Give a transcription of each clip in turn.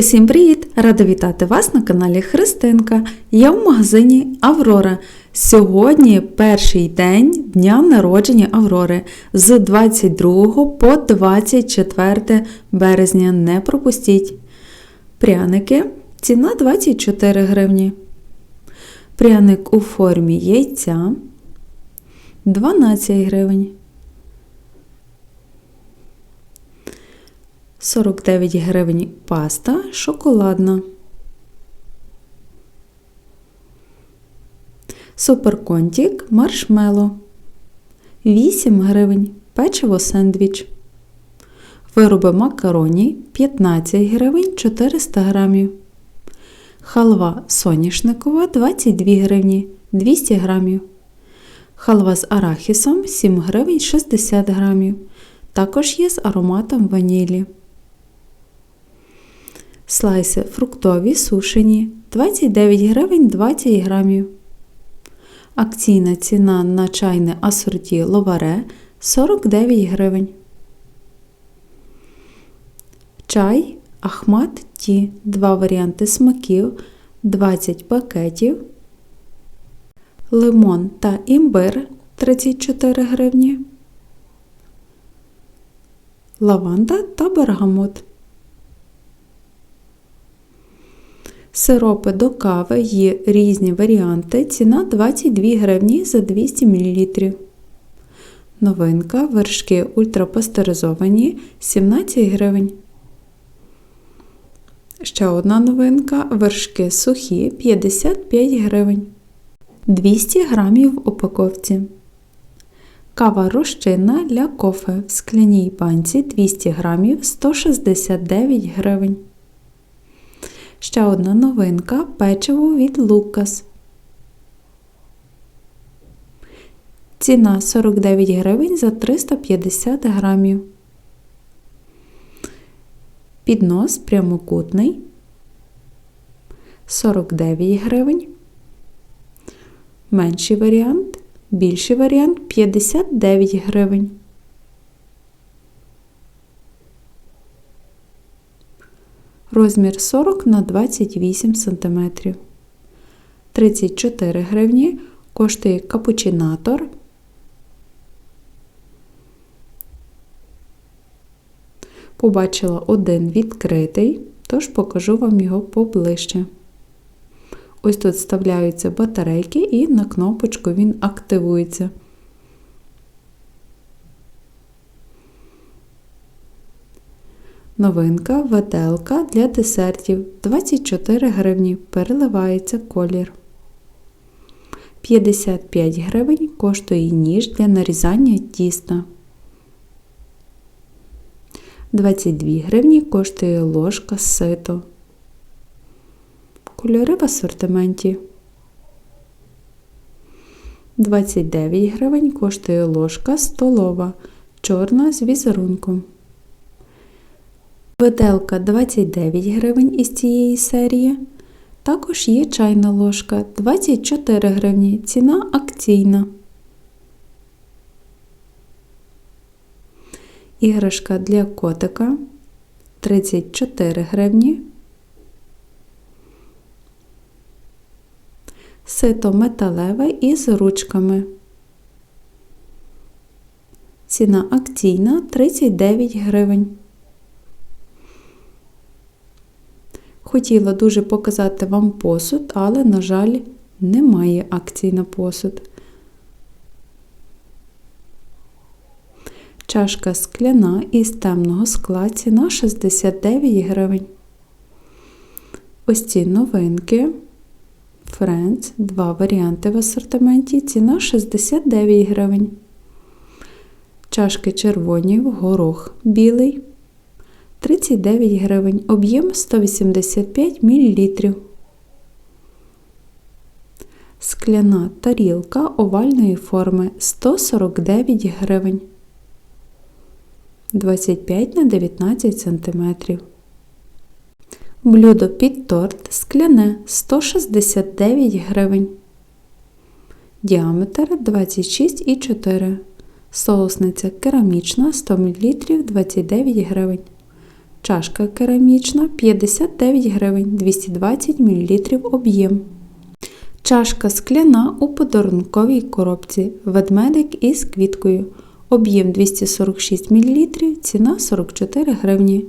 Усім привіт! Рада вітати вас на каналі Христинка. Я в магазині Аврора. Сьогодні перший день дня народження Аврори з 22 по 24 березня. Не пропустіть. Пряники. Ціна 24 гривні. Пряник у формі яйця 12 гривень. 49 гривень паста шоколадна. Суперконтік маршмело. 8 гривень печиво сендвіч. Вироби макароні 15 гривень 400 грамів. Халва соняшникова 22 гривні 200 грамів. Халва з арахісом 7 гривень 60 грамів. Також є з ароматом ванілі. Слайси фруктові сушені 29 гривень 20 грамів. Акційна ціна на чайне асорті ловаре 49 гривень. Чай Ахмат Ті. Два варіанти смаків 20 пакетів. Лимон та імбир 34 гривні. Лаванда та бергамот. Сиропи до кави є різні варіанти. Ціна 22 гривні за 200 мл. Новинка вершки ультрапастеризовані 17 гривень. Ще одна новинка вершки сухі 55 гривень. 200 грамів в упаковці. Кава розчинна для кофе в скляній банці 200 грамів 169 гривень. Ще одна новинка печиво від Лукас. Ціна 49 гривень за 350 грамів. Піднос прямокутний 49 гривень. Менший варіант, більший варіант 59 гривень. Розмір 40 на 28 см. 34 гривні коштує капучинатор. Побачила один відкритий, тож покажу вам його поближче. Ось тут вставляються батарейки і на кнопочку він активується. Новинка веделка для десертів 24 гривні. Переливається колір. 55 гривень коштує ніж для нарізання тіста. 22 гривні коштує ложка сито. Кольори в асортименті. 29 гривень коштує ложка столова, чорна з візерунком. Виделка 29 гривень із цієї серії. Також є чайна ложка 24 гривні. Ціна акційна. Іграшка для котика 34 гривні. Сито металеве із ручками. Ціна акційна 39 гривень. Хотіла дуже показати вам посуд, але, на жаль, немає акцій на посуд. Чашка скляна із темного скла ціна 69 гривень. Ось ці новинки. Friends, два варіанти в асортименті, ціна 69 гривень. Чашки червоні, горох білий 39 гривень, об'єм 185 мл. Скляна тарілка овальної форми 149 гривень. 25 на 19 см. Блюдо під торт скляне 169 гривень. Діаметр 26,4 Соусниця керамічна 100 мл 29 гривень. Чашка керамічна 59 гривень 220 мл об'єм. Чашка скляна у подарунковій коробці. Ведмедик із квіткою. Об'єм 246 мл, ціна 44 гривні.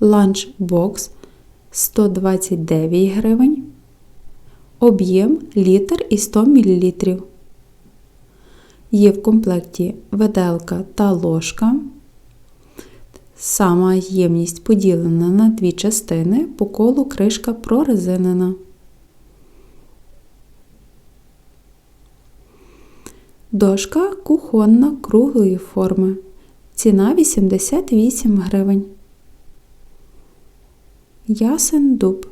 Ланчбокс 129 гривень. Об'єм літр і 100 мл. Є в комплекті веделка та ложка. Сама ємність поділена на дві частини, по колу кришка прорезинена. Дошка кухонна круглої форми. Ціна 88 гривень. Ясен дуб.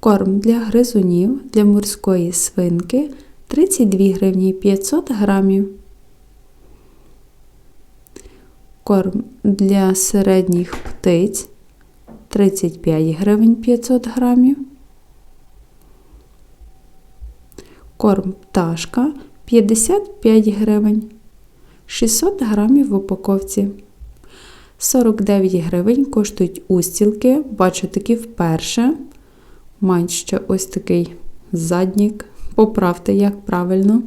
Корм для гризунів для морської свинки 32 гривні 500 грамів. Корм для середніх птиць 35 гривень 500 грамів. Корм пташка 55 гривень. 600 грамів в упаковці. 49 гривень коштують устілки. Бачу такі вперше. Мають ще ось такий заднік. Поправте, як правильно.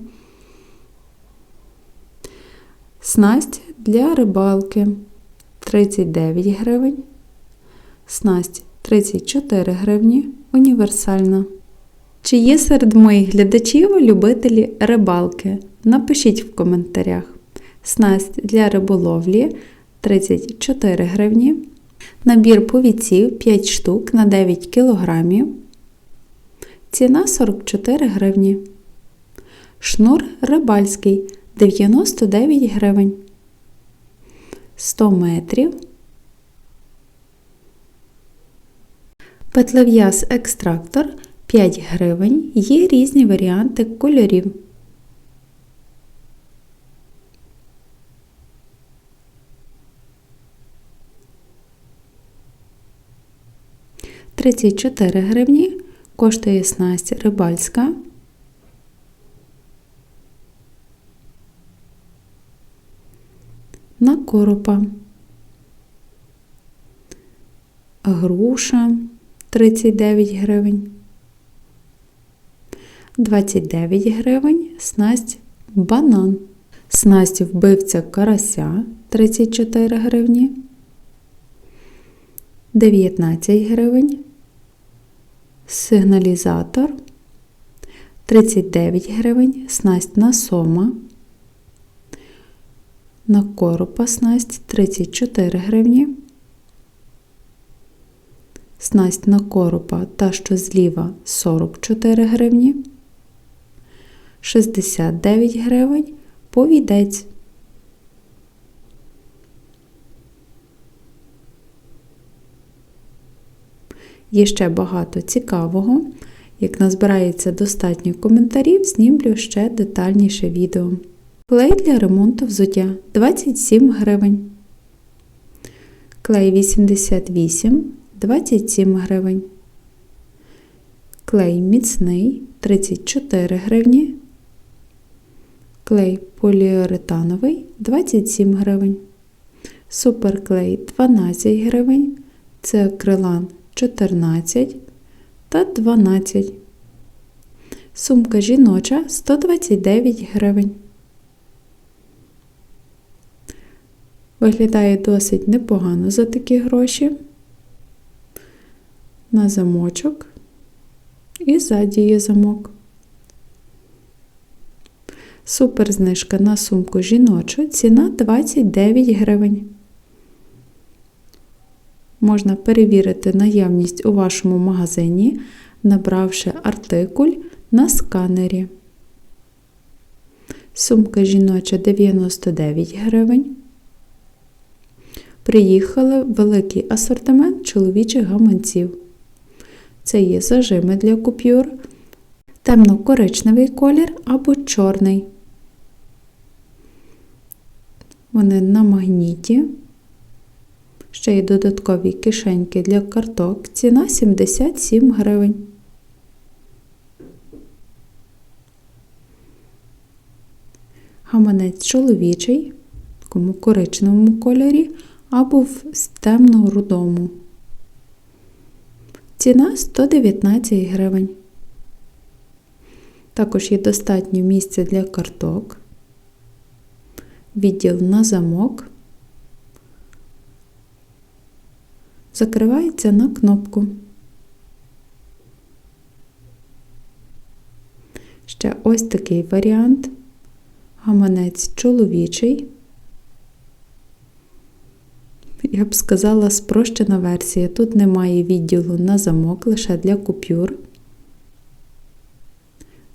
Снасть для рибалки 39 гривень. Снасть 34 гривні. Універсальна. Чи є серед моїх глядачів любителі рибалки? Напишіть в коментарях. Снасть для риболовлі 34 гривні. Набір повідців 5 штук на 9 кг. Ціна 44 гривні. Шнур рибальський 99 гривень. 100 метрів. Петлев'яз екстрактор 5 гривень. Є різні варіанти кольорів. Тридцять чотири гривні коштує снасть рибальська. На коропа. Груша 39 гривень. 29 гривень снасть банан. Снасть вбивця карася 34 гривні. 19 гривень. Сигналізатор 39 гривень. Снасть на сома. На коропа снасть 34 гривні. Снасть на коропа та що зліва 44 гривні. 69 гривень повідець. Є ще багато цікавого. Як назбирається достатньо коментарів, знімлю ще детальніше відео. Клей для ремонту взуття 27 гривень. Клей 88 27 гривень. Клей міцний 34 гривні. Клей поліуретановий 27 гривень. Суперклей 12 гривень. Це акрилан 14 та 12. Сумка жіноча 129 гривень. Виглядає досить непогано за такі гроші. На замочок. І ззаді є замок. Супер знижка на сумку жіночу. Ціна 29 гривень. Можна перевірити наявність у вашому магазині, набравши артикуль на сканері. Сумка жіноча 99 гривень. Приїхали великий асортимент чоловічих гаманців. Це є зажими для купюр, темно-коричневий колір або чорний. Вони на магніті. Ще є додаткові кишеньки для карток. Ціна 77 гривень. Гаманець чоловічий. такому коричневому кольорі або в темно-рудому. Ціна 119 гривень. Також є достатньо місця для карток, відділ на замок, закривається на кнопку. Ще ось такий варіант. Гаманець чоловічий. Я б сказала, спрощена версія. Тут немає відділу на замок, лише для купюр.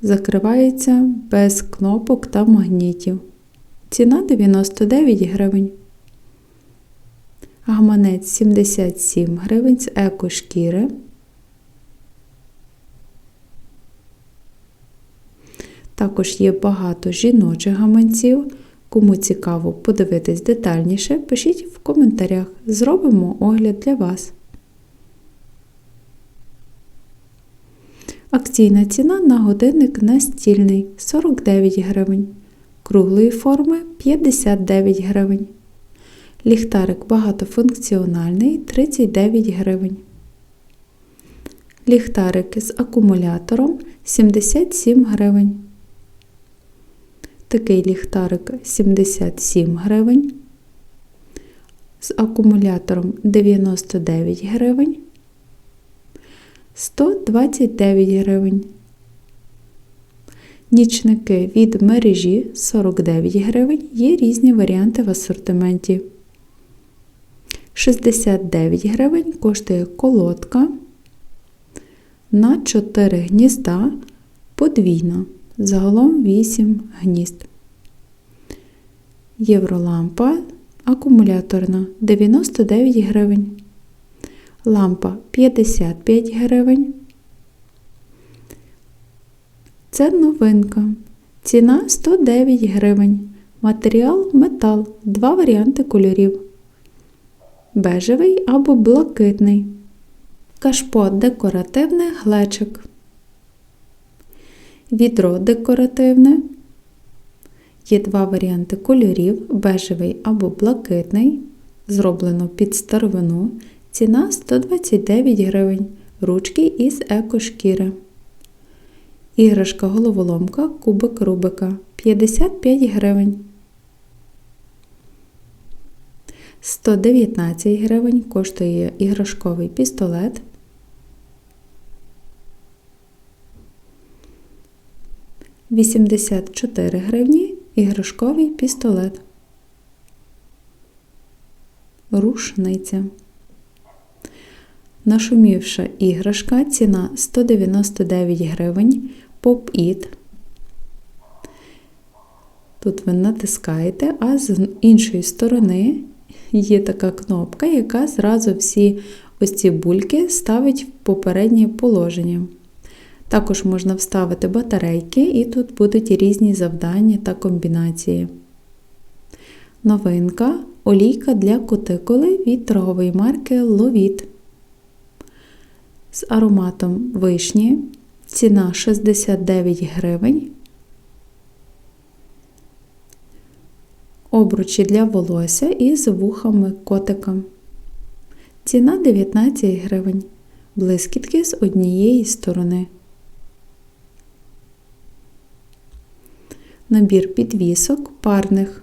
Закривається без кнопок та магнітів. Ціна 99 гривень. Гаманець 77 гривень з екошкіри. Також є багато жіночих гаманців. Кому цікаво подивитись детальніше, пишіть в коментарях. Зробимо огляд для вас. Акційна ціна на годинник настільний 49 гривень. Круглої форми 59 гривень. Ліхтарик багатофункціональний 39 гривень. Ліхтарик з акумулятором 77 гривень. Такий ліхтарик 77 гривень. З акумулятором 99 гривень. 129 гривень. Нічники від мережі 49 гривень. Є різні варіанти в асортименті. 69 гривень коштує колодка на 4 гнізда подвійна. Загалом 8 гнізд. Євролампа акумуляторна 99 гривень. Лампа 55 гривень. Це новинка. Ціна 109 гривень. Матеріал метал. Два варіанти кольорів. Бежевий або блакитний. Кашпо декоративне глечик. Відро декоративне. Є два варіанти кольорів: бежевий або блакитний. Зроблено під старовину. Ціна 129 гривень. Ручки із екошкіри. Іграшка головоломка кубик Рубика 55 гривень. 119 гривень коштує іграшковий пістолет. 84 гривні іграшковий пістолет. Рушниця. Нашумівша іграшка. Ціна 199 гривень. Поп-іт. Тут ви натискаєте, а з іншої сторони є така кнопка, яка зразу всі ось ці бульки ставить в попереднє положення. Також можна вставити батарейки, і тут будуть різні завдання та комбінації. Новинка олійка для кутикули від торгової марки Ловіт. З ароматом вишні. Ціна 69 гривень. Обручі для волосся із вухами котика. Ціна 19 гривень. Блискітки з однієї сторони. Набір підвісок парних.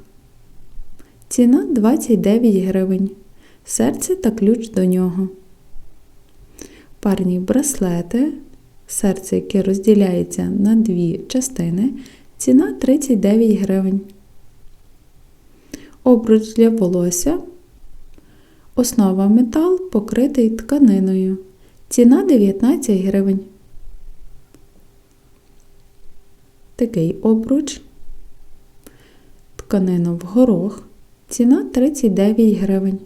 Ціна 29 гривень. Серце та ключ до нього. Парні браслети. Серце, яке розділяється на дві частини. Ціна 39 гривень. Обруч для волосся. Основа метал покритий тканиною. Ціна 19 гривень. Такий обруч тканина в горох. Ціна 39 гривень.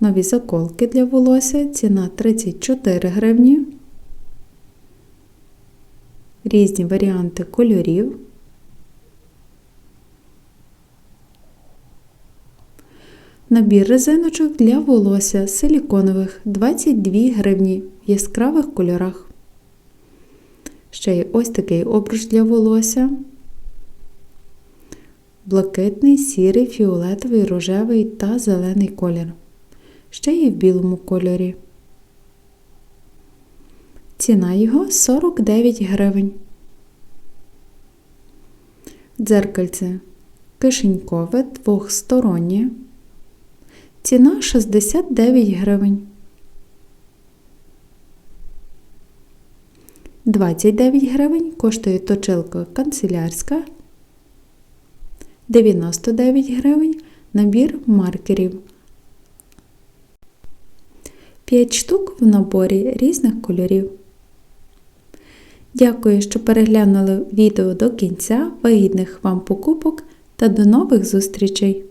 Нові заколки для волосся. Ціна 34 гривні. Різні варіанти кольорів. Набір резиночок для волосся силіконових 22 гривні в яскравих кольорах. Ще є ось такий обруч для волосся. блакитний, сірий, фіолетовий, рожевий та зелений колір. Ще є в білому кольорі. Ціна його 49 гривень. Дзеркальце кишенькове двохстороннє. Ціна 69 гривень. 29 гривень коштує точилка канцелярська. 99 гривень набір маркерів. 5 штук в наборі різних кольорів. Дякую, що переглянули відео до кінця. Вигідних вам покупок та до нових зустрічей!